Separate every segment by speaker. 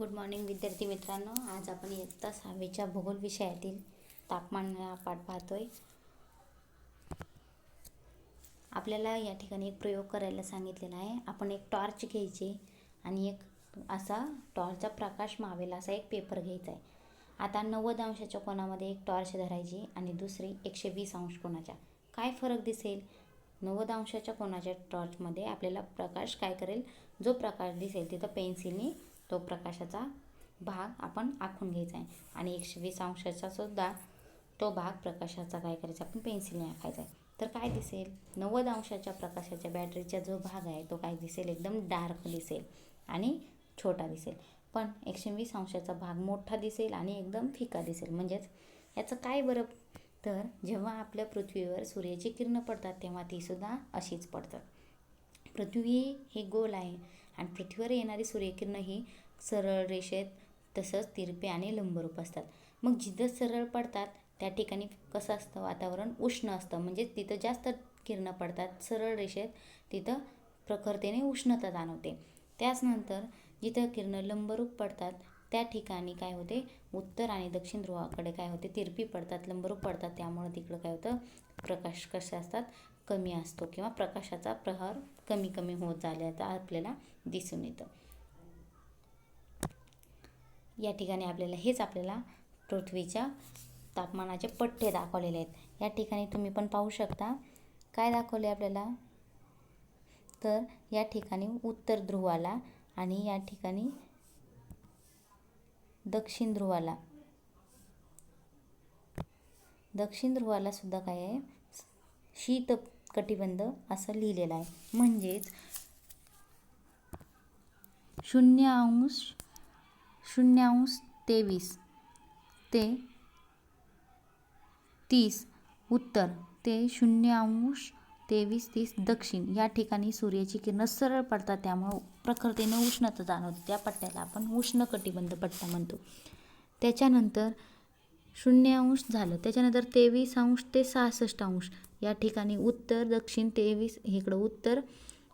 Speaker 1: Good morning विद्यार्थी मित्रांनो. आज आपण इयत्ता सहावीच्या भूगोल विषयातील तापमान हा पाठ पाहतोय. आपल्याला या ठिकाणी एक प्रयोग करायला सांगितलेला आहे. आपण एक टॉर्च घ्यायची आणि एक असा टॉर्चचा प्रकाश मावेला असा एक पेपर घ्यायचा आहे. आता नव्वद अंशाच्या कोणामध्ये एक टॉर्च धरायची आणि दुसरी एकशे वीस अंश कोणाच्या काय फरक दिसेल? नव्वद अंशाच्या कोणाच्या टॉर्चमध्ये आपल्याला प्रकाश काय करेल? जो प्रकाश दिसेल तिथं पेन्सिलने तो प्रकाशाचा भाग आपण आखून घ्यायचा आहे. आणि एकशे वीस अंशाचा सुद्धा तो भाग प्रकाशाचा काय करायचा? आपण पेन्सिलने आखायचा आहे. तर काय दिसेल? नव्वद अंशाच्या प्रकाशाच्या बॅटरीचा जो भाग आहे तो काय दिसेल? एकदम डार्क दिसेल आणि छोटा दिसेल. पण एकशे वीस अंशाचा भाग मोठा दिसेल आणि एकदम फिका दिसेल. म्हणजेच याचं काय बरं? तर जेव्हा आपल्या पृथ्वीवर सूर्याची किरणं पडतात तेव्हा तीसुद्धा अशीच पडतात. पृथ्वी हे गोल आहे. आणि पृथ्वीवर येणारी सूर्यकिरणं ही सरळ रेषेत तसंच तिरपे आणि लंबरूप असतात. मग जिथं सरळ पडतात त्या ठिकाणी कसं असतं? वातावरण उष्ण असतं. म्हणजे तिथं जास्त किरणं पडतात सरळ रेषेत तिथं प्रखरतेने उष्णता जाणवते. त्याचनंतर जिथं किरणं लंबरूप पडतात त्या ठिकाणी काय होते? उत्तर आणि दक्षिण ध्रुवाकडे काय होते? तिरपी पडतात लंबरूप पडतात. त्यामुळं तिकडं काय होतं? प्रकाश कसे असतात? कमी असतो किंवा प्रकाशाचा प्रहार कमी कमी होत झाल्याचा आपल्याला दिसून येतं. या ठिकाणी आपल्याला हेच आपल्याला पृथ्वीच्या तापमानाचे पट्टे दाखवलेले आहेत. या ठिकाणी तुम्ही पण पाहू शकता. काय दाखवले आपल्याला? तर या ठिकाणी उत्तर ध्रुवाला आणि या ठिकाणी दक्षिण ध्रुवाला. दक्षिण ध्रुवाला सुद्धा काय आहे? शीत कटिबंध असं लिहिलेलं आहे. म्हणजेच शून्य अंश शून्य अंश तेवीस ते तीस उत्तर ते शून्य अंश तेवीस तीस दक्षिण या ठिकाणी सूर्याची किरणं सरळ पडतात त्यामुळं प्रखरतेनं उष्णता जाणवते. त्या पट्ट्याला आपण उष्ण कटिबंध पट्टा म्हणतो. त्याच्यानंतर शून्य अंश झालं. त्याच्यानंतर तेवीस अंश ते सहासष्ट अंश. या ठिकाणी उत्तर दक्षिण तेवीस इकडं उत्तर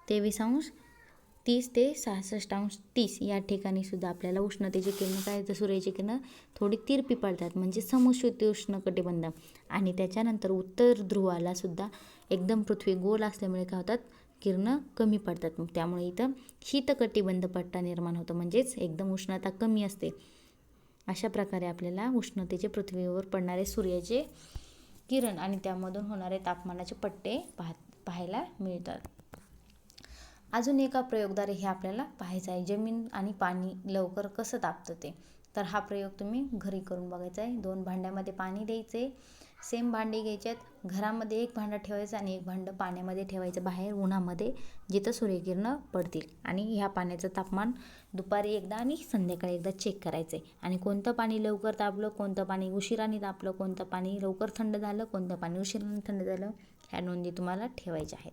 Speaker 1: तेवीस अंश तीस ते सहासष्ट अंश तीस या ठिकाणी सुद्धा आपल्याला उष्णतेची किरणं काय तर सूर्याची किरणं थोडी तिरपी पडतात म्हणजे समशीतोष्ण उष्ण कटिबंध. आणि त्याच्यानंतर उत्तर ध्रुवाला सुद्धा एकदम पृथ्वी गोल असल्यामुळे काय होतात? किरणं कमी पडतात. मग त्यामुळे इथं शीतकटिबंध पट्टा निर्माण होतो म्हणजेच एकदम उष्णता कमी असते. अशा प्रकारे आपल्याला उष्णतेचे पृथ्वीवर पडणारे सूर्याचे किरण आणि त्यामधून होणारे तापमानाचे पट्टे पाह पाहायला मिळतात. अजून एका प्रयोगद्वारे हे आपल्याला पाहायचं आहे. जमीन आणि पाणी लवकर कसं तापतं ते? तर हा प्रयोग तुम्ही घरी करून बघायचा आहे. दोन भांड्यामध्ये पाणी द्यायचे सेम भांडी घ्यायच्यात. घरामध्ये एक भांडं ठेवायचं आणि एक भांडं पाण्यामध्ये ठेवायचं. बाहेर उन्हामध्ये जिथं सूर्यकिरणं पडतील. आणि ह्या पाण्याचं तापमान दुपारी एकदा आणि संध्याकाळी एकदा चेक करायचं आहे आणि कोणतं पाणी लवकर तापलं कोणतं पाणी उशिराने तापलं कोणतं पाणी लवकर थंड झालं कोणतं पाणी उशिराने थंड झालं ह्या नोंदी तुम्हाला ठेवायच्या आहेत.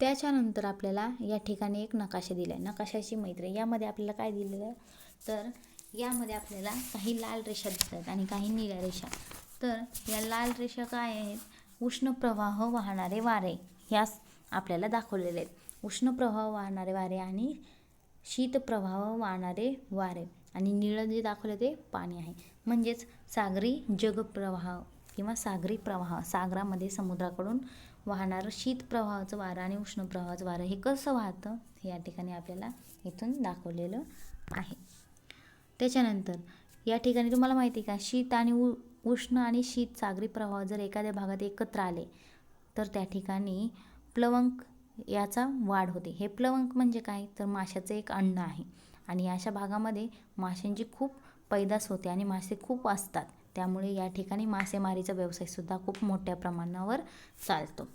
Speaker 1: त्याच्यानंतर आपल्याला या ठिकाणी एक नकाशा दिला आहे नकाशाची मैत्री यामध्ये आपल्याला काय दिलेलं तर यामध्ये आपल्याला काही लाल रेषा दिसतात आणि काही निळ्या रेषा. तर या लाल रेषा काय आहेत? उष्ण प्रवाह वाहणारे वारे. ह्यास आपल्याला दाखवलेले आहेत. उष्ण प्रवाह वाहणारे वारे आणि शीत प्रवाह वाहणारे वारे. आणि निळं जे दाखवलं ते पाणी आहे. म्हणजेच सागरी जगप्रवाह किंवा सागरी प्रवाह सागरामध्ये समुद्राकडून वाहणारं शीत प्रवाहाचं वारं आणि उष्ण प्रवाहाचं वारं हे कसं वाहतं? हे या ठिकाणी आपल्याला इथून दाखवलेलं आहे. त्याच्यानंतर या ठिकाणी तुम्हाला माहिती आहे का? शीत आणि उ उष्ण आणि शीत सागरी प्रवाह जर एखाद्या भागात एकत्र आले तर त्या ठिकाणी प्लवंक याचा वाढ होते. हे प्लवंक म्हणजे काय? तर माशाचं एक अन्न आहे. आणि अशा भागामध्ये माशांची खूप पैदास होते आणि मासे खूप असतात. त्यामुळे या ठिकाणी मासेमारीचा व्यवसायसुद्धा खूप मोठ्या प्रमाणावर चालतो.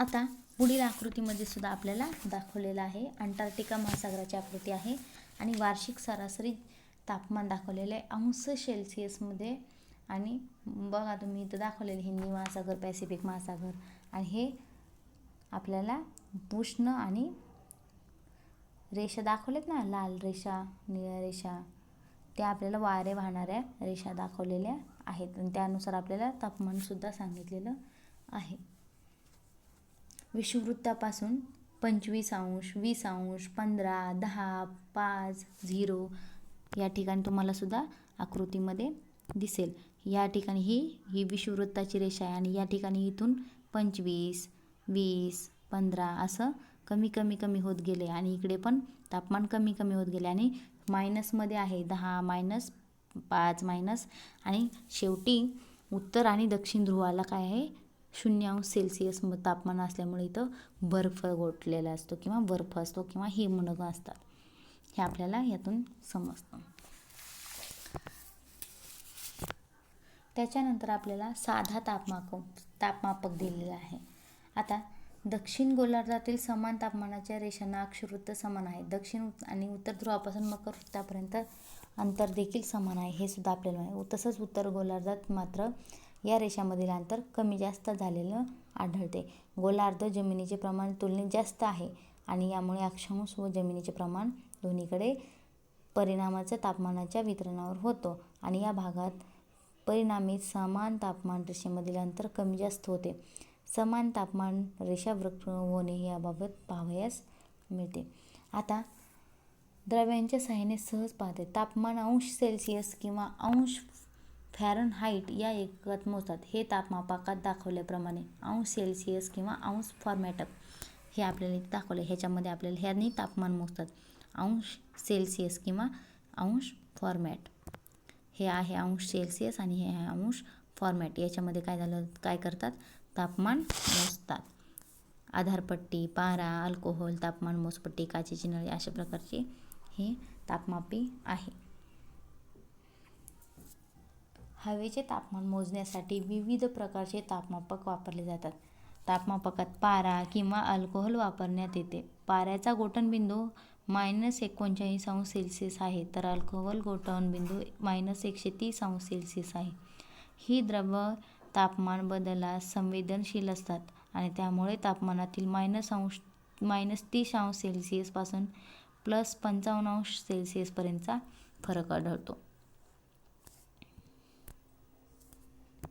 Speaker 1: आता पुढील आकृतीमध्ये सुद्धा आपल्याला दाखवलेलं आहे. अंटार्क्टिका महासागराची आकृती आहे. आणि वार्षिक सरासरी तापमान दाखवलेलं आहे. अंश सेल्सिअसमध्ये आणि बघा तुम्ही इथं दाखवलेलं हिंदी महासागर पॅसिफिक महासागर. आणि हे आपल्याला उष्ण आणि रेषा दाखवलेत ना लाल रेषा निळ्या रेषा. त्या आपल्याला वारे वाहणाऱ्या रेषा दाखवलेल्या आहेत. आणि त्यानुसार आपल्याला तापमानसुद्धा सांगितलेलं आहे. विषुववृत्तापासून पंचवीस अंश वीस अंश पंधरा दहा पाच झिरो या ठिकाणी तुम्हाला सुद्धा आकृतीमध्ये दिसेल. या ठिकाणी ही ही विषुववृत्ताची रेषा आहे आणि या ठिकाणी इथून पंचवीस वीस पंधरा असं कमी कमी कमी होत गेले आणि इकडे पण तापमान कमी कमी होत गेले आणि मायनसमध्ये आहे दहा मायनस पाच मायनस आणि शेवटी उत्तर आणि दक्षिण ध्रुवाला काय आहे? शून्य अंश सेल्सिअस तापमान असल्यामुळे इथं बर्फ गोठलेला असतो किंवा बर्फ असतो किंवा हिमनग असतात. हे आपल्याला यातून समजतं. त्याच्यानंतर आपल्याला साधा तापमापक तापमापक दिलेला आहे. आता दक्षिण गोलार्धातील समान तापमानाच्या रेषांना अक्षवृत्त समान आहे. दक्षिण आणि उत्तर ध्रुवापासून मकर वृत्तापर्यंत अंतर देखील समान आहे. हे सुद्धा आपल्याला माहिती तसंच उत्तर गोलार्धात मात्र या रेषामधील अंतर कमी जास्त झालेलं आढळते. गोलार्ध जमिनीचे प्रमाण तुलनेत जास्त आहे आणि यामुळे अक्षांश व जमिनीचे प्रमाण दोन्हीकडे परिणामाचा तापमानाच्या वितरणावर होतो आणि या भागात परिणामी समान तापमान रेषेमधील अंतर कमी जास्त होते. समान तापमान रेषा वक्र होणे याबाबत पाहावयास मिळते. आता द्रव्यांच्या सहाय्याने सहज पाहते. तापमान अंश सेल्सिअस किंवा अंश फॅरनहाईट या एककात मोजतात. हे तापमापाकात दाखवल्याप्रमाणे अंश सेल्सिअस किंवा अंश फॉर्मॅटअप हे आपल्याला इथे दाखवलं. ह्याच्यामध्ये आपल्याला ह्यांनी तापमान मोजतात. अंश सेल्सिअस किंवा अंश फॉर्मॅट. हे आहे अंश सेल्सिअस आणि हे आहे अंश फॉर्मॅट. याच्यामध्ये काय झालं? काय करतात? तापमान मोजतात. आधारपट्टी पारा अल्कोहोल तापमान मोजपट्टी काचेची नळी अशा प्रकारची हे तापमापी आहे. हवेचे तापमान मोजण्यासाठी विविध प्रकारचे तापमापक वापरले जातात. तापमापकात पारा किंवा अल्कोहोल वापरण्यात येते. पाऱ्याचा गोठणबिंदू मायनस एकोणचाळीस अंश सेल्सिअस आहे तर अल्कोहोल गोठणबिंदू मायनस एकशे तीस अंश सेल्सिअस आहे. ही द्रव तापमान बदलास संवेदनशील असतात आणि त्यामुळे तापमानातील मायनस अंश मायनस तीस अंश सेल्सिअसपासून प्लस पंचावन्न अंश सेल्सिअसपर्यंतचा फरक आढळतो.